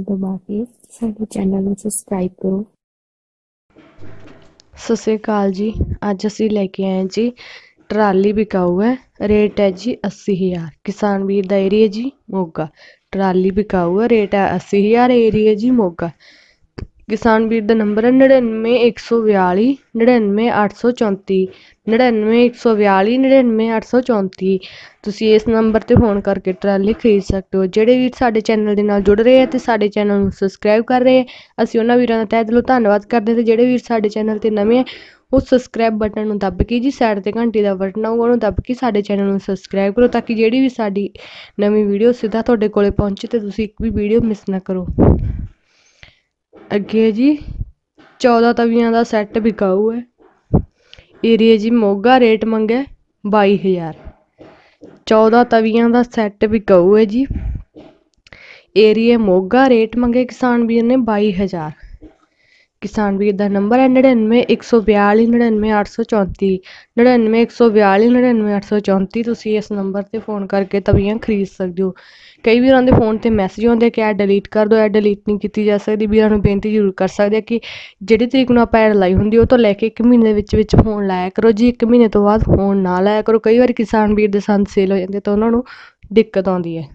ਨੂੰ ਦਬਾ ਸਾਡੇ ਚੈਨਲ ਨੂੰ ਸਬਸਕ੍ਰਾਈਬ ਕਰੋ। ਸਤਿ ਸ਼੍ਰੀ ਅਕਾਲ ਜੀ। ਅੱਜ ਅਸੀਂ ਲੈ ਕੇ ਆਏ ਜੀ, ਟਰਾਲੀ ਵਿਕਾਊ ਹੈ। ਰੇਟ ਹੈ ਜੀ 80000 ਕਿਸਾਨ ਵੀਰ ਦਾ ਏਰੀਆ ਜੀ ਮੋਗਾ। ਟਰਾਲੀ ਵਿਕਾਊ ਹੈ, ਰੇਟ ਹੈ 80000 ਏਰੀਆ ਜੀ ਮੋਗਾ। ਕਿਸਾਨ ਵੀਰ ਦਾ ਨੰਬਰ ਹੈ ਨੜਿਨਵੇਂ ਇੱਕ ਸੌ ਬਿਆਲੀ, ਨੜਿਨਵੇਂ ਅੱਠ ਸੌ ਚੌਂਤੀ, ਨੜਿਨਵੇਂ ਇੱਕ ਸੌ ਬਿਆਲੀ, ਨੜਿਨਵੇਂ ਅੱਠ ਸੌ ਚੌਂਤੀ। ਤੁਸੀਂ ਇਸ ਨੰਬਰ ਤੇ ਫੋਨ ਕਰਕੇ ਟਰਾਲੀ ਖਰੀਦ ਸਕਦੇ ਹੋ। ਜਿਹੜੇ ਵੀਰ ਸਾਡੇ ਚੈਨਲ ਦੇ ਨਾਲ ਜੁੜ ਰਹੇ ਆ ਅਤੇ ਸਾਡੇ ਚੈਨਲ ਨੂੰ ਸਬਸਕ੍ਰਾਈਬ ਕਰ ਰਹੇ ਆ, ਅਸੀਂ ਉਹਨਾਂ ਵੀਰਾਂ ਦਾ ਤਹਿ ਦਿਲੋਂ ਧੰਨਵਾਦ ਕਰਦੇ ਅਤੇ ਜਿਹੜੇ ਵੀਰ ਸਾਡੇ ਚੈਨਲ ਤੇ ਨਵੇਂ ਆ, ਉਹ ਸਬਸਕ੍ਰਾਈਬ ਬਟਨ ਨੂੰ ਦੱਬ ਕੇ ਜੀ ਸਾਈਡ ਤੇ ਘੰਟੀ ਦਾ ਬਟਨ ਆਊਗਾ, ਉਹਨੂੰ ਦੱਬ ਕੇ ਸਾਡੇ ਚੈਨਲ ਨੂੰ ਸਬਸਕ੍ਰਾਈਬ ਕਰੋ ਤਾਂ ਕਿ ਜਿਹੜੀ ਵੀ ਸਾਡੀ ਨਵੀਂ ਵੀਡੀਓ ਸਿੱਧਾ ਤੁਹਾਡੇ ਕੋਲੇ ਪਹੁੰਚੇ ਤੇ ਤੁਸੀਂ ਇੱਕ ਵੀ ਵੀਡੀਓ ਮਿਸ ਨਾ ਕਰੋ। ਅੱਗੇ ਜੀ 14 ਤਵੀਆਂ ਦਾ ਸੈੱਟ ਵਿਕਾਊ ਹੈ। ਏਰੀਆ ਜੀ ਮੋਗਾ ਰੇਟ ਮੰਗਿਆ 22000 14 ਤਵੀਆਂ ਦਾ ਸੈੱਟ ਵਿਕਾਊ ਹੈ ਜੀ। ਏਰੀਆ ਮੋਗਾ ਰੇਟ ਮੰਗੇ ਕਿਸਾਨ ਵੀਰ ਨੇ 22000 ਕਿਸਾਨ ਵੀਰ ਦਾ ਨੰਬਰ ਹੈ 99142 99834 99142 99834 ਤੁਸੀਂ ਇਸ ਨੰਬਰ ਤੇ ਫੋਨ ਕਰਕੇ ਤਵੀਆਂ ਖਰੀਦ ਸਕਦੇ ਹੋ। ਕਈ ਵੀਰਾਂ ਦੇ ਫੋਨ ਤੇ ਮੈਸੇਜ ਆਉਂਦੇ ਕਿ ਇਹ ਡਿਲੀਟ ਕਰ ਦਿਓ, ਇਹ ਡਿਲੀਟ ਨਹੀਂ ਕੀਤੀ ਜਾ ਸਕਦੀ। ਵੀਰਾਂ ਨੂੰ ਬੇਨਤੀ ਜ਼ਰੂਰ ਕਰ ਸਕਦੇ ਆ ਕਿ ਜਿਹੜੀ ਤਰੀਕ ਨੂੰ ਆਪਾਂ ਐਡ ਲਾਈ ਹੁੰਦੀ ਉਹ ਤੋਂ ਲੈ ਕੇ 1 ਮਹੀਨੇ ਦੇ ਵਿੱਚ ਵਿੱਚ ਫੋਨ ਲਾਇਆ ਕਰੋ। ਜੀ 1 ਮਹੀਨੇ ਤੋਂ ਬਾਅਦ ਫੋਨ ਨਾ ਲਾਇਆ ਕਰੋ, ਕਈ ਵਾਰ ਕਿਸਾਨ ਵੀਰ ਦੇ ਸੰਦ ਸੇਲ ਹੋ ਜਾਂਦੇ ਤਾਂ ਉਹਨਾਂ ਨੂੰ ਦਿੱਕਤ ਆਉਂਦੀ ਹੈ।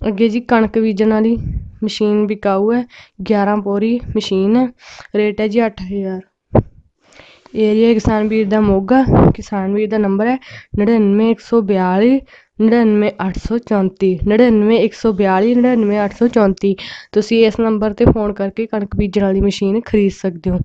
ਅੱਗੇ ਜੀ ਕਣਕ ਬੀਜਣ ਵਾਲੀ। ਮਸ਼ੀਨ ਬਿਕਾਊ ਹੈ 11 ਪੋਰੀ ਮਸ਼ੀਨ ਹੈ, ਰੇਟ ਹੈ ਜੀ 8000 ਏਰੀਆ ਕਿਸਾਨ ਵੀਰ ਦਾ ਮੋਗਾ, ਕਿਸਾਨ ਵੀਰ ਦਾ ਨੰਬਰ ਹੈ 99142 99834 99142 99834 ਤੁਸੀਂ ਇਸ ਨੰਬਰ ਤੇ ਫੋਨ ਕਰਕੇ ਕਣਕ ਬੀਜਣ ਵਾਲੀ ਮਸ਼ੀਨ ਖਰੀਦ ਸਕਦੇ ਹੋ।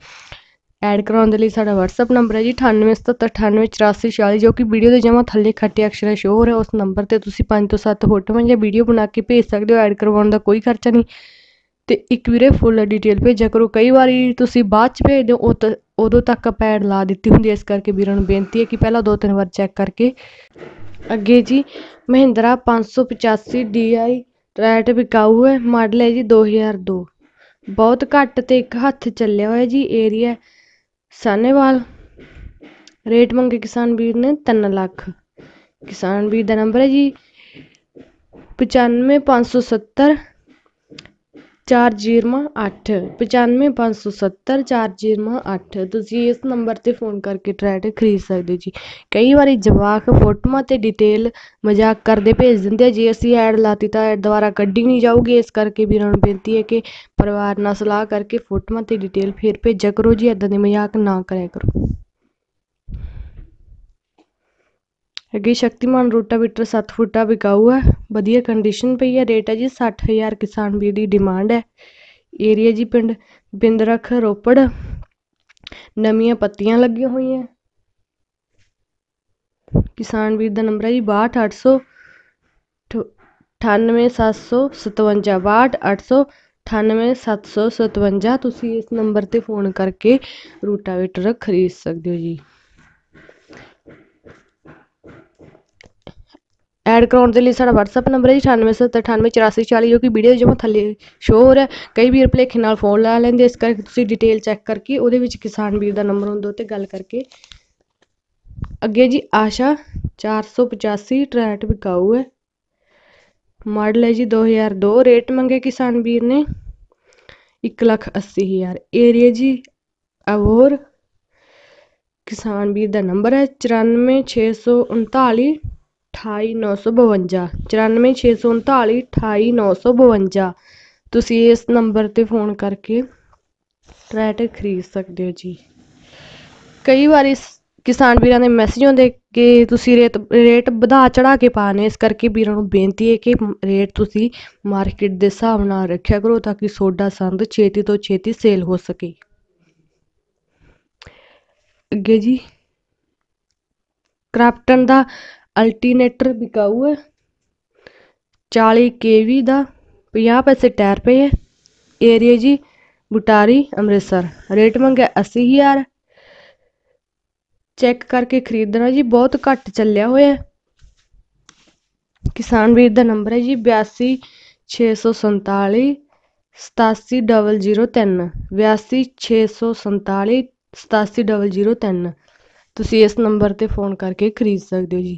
ਐਡ ਕਰਾਉਣ ਦੇ ਲਈ ਸਾਡਾ WhatsApp ਨੰਬਰ ਹੈ ਜੀ 9877988446 ਜੋ ਕਿ ਵੀਡੀਓ ਦੇ ਜਮਾ ਥੱਲੇ ਖੱਟੇ ਅਕਸ਼ਰਾਂ ਸ਼ੋ ਹੋ ਰਿਹਾ, ਉਸ ਨੰਬਰ ਤੇ ਤੁਸੀਂ 5 ਤੋਂ 7 ਫੋਟੋਆਂ ਜਾਂ ਵੀਡੀਓ ਬਣਾ ਕੇ ਭੇਜ ਸਕਦੇ ਹੋ, ਐਡ ਕਰਵਾਉਣ ਦਾ ਕੋਈ ਖਰਚਾ ਨਹੀਂ। ਤੇ ਇੱਕ ਵੀਰੇ ਫੁੱਲ ਡਿਟੇਲ ਭੇਜਿਆ ਕਰੋ, ਕਈ ਵਾਰੀ ਤੁਸੀਂ ਬਾਅਦ ਚ ਭੇਜਦੇ ਹੋ ਉਦੋਂ ਤੱਕ ਪੈਡ ਲਾ ਦਿੱਤੀ ਹੁੰਦੀ ਹੈ, ਇਸ ਕਰਕੇ ਵੀਰਾਂ ਨੂੰ ਬੇਨਤੀ ਹੈ ਕਿ ਪਹਿਲਾਂ ਦੋ ਤਿੰਨ ਵਾਰ ਚੈੱਕ ਕਰਕੇ। ਅੱਗੇ ਜੀ, ਮਹਿੰਦਰਾ 585 DI ਰੈਟ ਵਿਕਾਊ ਹੈ ਮਾਡਲ ਹੈ ਜੀ 2002 ਬਹੁਤ ਘੱਟ ਤੇ ਇੱਕ ਹੱਥ ਚੱਲਿਆ ਹੋਇਆ ਜੀ ਏਰੀਆ ਸਾਨੇਵਾਲ ਰੇਟ ਮੰਗੇ ਕਿਸਾਨ ਵੀਰ ਨੇ 3 ਲੱਖ। ਕਿਸਾਨ ਵੀਰ ਦਾ ਨੰਬਰ ਹੈ ਜੀ 95570 408 95570 408 ਤੁਸੀਂ ਇਸ ਨੰਬਰ ਤੇ ਫੋਨ ਕਰਕੇ ਟਰੈਕਟਰ ਖਰੀਦ ਸਕਦੇ ਹੋ ਜੀ। ਕਈ ਵਾਰੀ ਜਵਾਕ ਫੋਟੋਆਂ ਅਤੇ ਡਿਟੇਲ ਮਜ਼ਾਕ ਕਰਦੇ ਭੇਜ ਦਿੰਦੇ ਆ, ਜੇ ਅਸੀਂ ਐਡ ਲਾਤੀ ਤਾਂ ਐਡ ਦੁਬਾਰਾ ਕੱਢੀ ਨਹੀਂ ਜਾਊਗੀ। ਇਸ ਕਰਕੇ ਵੀਰਾਂ ਨੂੰ ਬੇਨਤੀ ਹੈ ਕਿ ਪਰਿਵਾਰ ਨਾਲ ਸਲਾਹ ਕਰਕੇ ਫੋਟੋਆਂ ਅਤੇ ਡਿਟੇਲ ਫੇਰ ਭੇਜਿਆ ਕਰੋ ਜੀ ਇਦਾਂ ਦੇ ਮਜ਼ਾਕ ਨਾ ਕਰਿਆ ਕਰੋ। ਅੱਗੇ ਸ਼ਕਤੀਮਾਨ ਰੋਟਾਵੀਟਰ 7 ਫੁੱਟਾ ਵਿਕਾਊ ਹੈ। ਵਧੀਆ ਕੰਡੀਸ਼ਨ ਪਈ ਹੈ। ਰੇਟ ਹੈ ਜੀ 60000 ਕਿਸਾਨ ਵੀਰ ਦੀ ਡਿਮਾਂਡ ਹੈ। ਏਰੀਆ ਜੀ ਪਿੰਡ ਬਿੰਦਰਖ ਰੋਪੜ। ਨਵੀਆਂ ਪੱਤੀਆਂ ਲੱਗੀਆਂ ਹੋਈਆਂ। ਕਿਸਾਨ ਵੀਰ ਦਾ ਨੰਬਰ ਹੈ ਜੀ 62800 98757 62800 98757 ਤੁਸੀਂ ਇਸ ਨੰਬਰ ਤੇ ਫੋਨ ਕਰਕੇ ਰੂਟਾਵੇਟਰ ਖਰੀਦ ਸਕਦੇ ਹੋ ਜੀ। ਐਡ ਕਰਾਉਣ ਦੇ ਲਈ ਸਾਡਾ WhatsApp ਨੰਬਰ ਹੈ ਜੀ 9878988440 ਜੋ ਕਿ ਵੀਡੀਓ ਜਿਵੇਂ ਥੱਲੇ ਸ਼ੋ ਹੋ ਰਿਹਾ ਕਈ ਵੀਰ ਭਲੇਖੇ ਨਾਲ ਫੋਨ ਲਾ ਲੈਂਦੇ ਇਸ ਕਰਕੇ ਤੁਸੀਂ ਡਿਟੇਲ ਚੈੱਕ ਕਰਕੇ ਉਹਦੇ ਵਿੱਚ ਕਿਸਾਨ ਵੀਰ ਦਾ ਨੰਬਰ ਹੁੰਦਾ ਤੇ ਗੱਲ ਕਰਕੇ। ਅੱਗੇ ਜੀ, ਆਸ਼ਾ 485 ਟਰੈਟ ਵਿਕਾਊ ਹੈ। ਮਾਡਲ ਹੈ ਜੀ 2002 ਰੇਟ ਮੰਗੇ ਕਿਸਾਨ ਵੀਰ ਨੇ 180000 ਏਰੀਆ ਜੀ ਅਵੋਰ ਕਿਸਾਨ ਵੀਰ ਦਾ ਨੰਬਰ ਹੈ 94639 28952 94639 28952 ਤੁਸੀਂ ਇਸ ਨੰਬਰ ਤੇ ਫੋਨ ਕਰਕੇ ਟਰੈਕਟਰ ਖਰੀਦ ਸਕਦੇ ਹੋ ਜੀ। ਕਈ ਵਾਰੀ ਕਿਸਾਨ ਵੀਰਾਂ ਦੇ ਮੈਸੇਜ ਆਉਂਦੇ ਕਿ ਤੁਸੀਂ ਰੇਟ ਰੇਟ ਵਧਾ ਚੜਾ ਕੇ ਪਾਣੇ ਇਸ ਕਰਕੇ ਵੀਰਾਂ ਨੂੰ ਬੇਨਤੀ ਹੈ ਕਿ ਰੇਟ ਤੁਸੀਂ ਮਾਰਕੀਟ ਦੇ ਹਿਸਾਬ ਨਾਲ ਰੱਖਿਆ ਕਰੋ ਤਾਂ ਕਿ ਸੋਡਾ ਸੰਦ ਛੇਤੀ ਤੋਂ ਛੇਤੀ ਸੇਲ ਹੋ ਸਕੇ। ਅੱਗੇ ਜੀ, ਕ੍ਰਾਫਟਨ ਦਾ ਅਲਟੀਨੇਟਰ ਬਿਕਾਊ ਹੈ। 40 ਕੇਵੀ ਦਾ 50 ਪੈਸੇ ਟਾਇਰ ਪਏ ਹੈ। ਏਰੀਆ ਜੀ, ਬੁਟਾਰੀ, ਅੰਮ੍ਰਿਤਸਰ। ਰੇਟ ਮੰਗਿਆ 80000 ਚੈੱਕ ਕਰਕੇ ਖਰੀਦਣਾ ਜੀ, ਬਹੁਤ ਘੱਟ ਚੱਲਿਆ ਹੋਇਆ ਕਿਸਾਨ ਵੀਰ ਦਾ ਨੰਬਰ ਹੈ ਜੀ 82 647 82003 82647 87003 ਤੁਸੀਂ ਇਸ ਨੰਬਰ ਤੇ ਫੋਨ ਕਰਕੇ ਖਰੀਦ ਸਕਦੇ ਹੋ ਜੀ।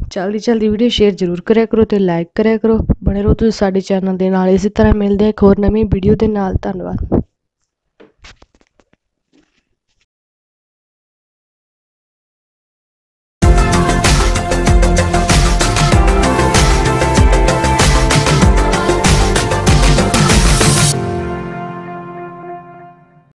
ਜਲਦੀ ਜਲਦੀ ਵੀਡੀਓ ਸ਼ੇਅਰ ਜ਼ਰੂਰ ਕਰਿਆ ਕਰੋ ਤੇ ਲਾਈਕ ਕਰਿਆ ਕਰੋ। ਬਣੇ ਰਹੋ ਤੁਸੀਂ ਸਾਡੇ ਚੈਨਲ ਦੇ ਨਾਲ। ਇਸੇ ਤਰ੍ਹਾਂ ਮਿਲਦੇ ਹਾਂ ਇੱਕ ਹੋਰ ਨਵੀਂ ਵੀਡੀਓ ਦੇ ਨਾਲ। ਧੰਨਵਾਦ।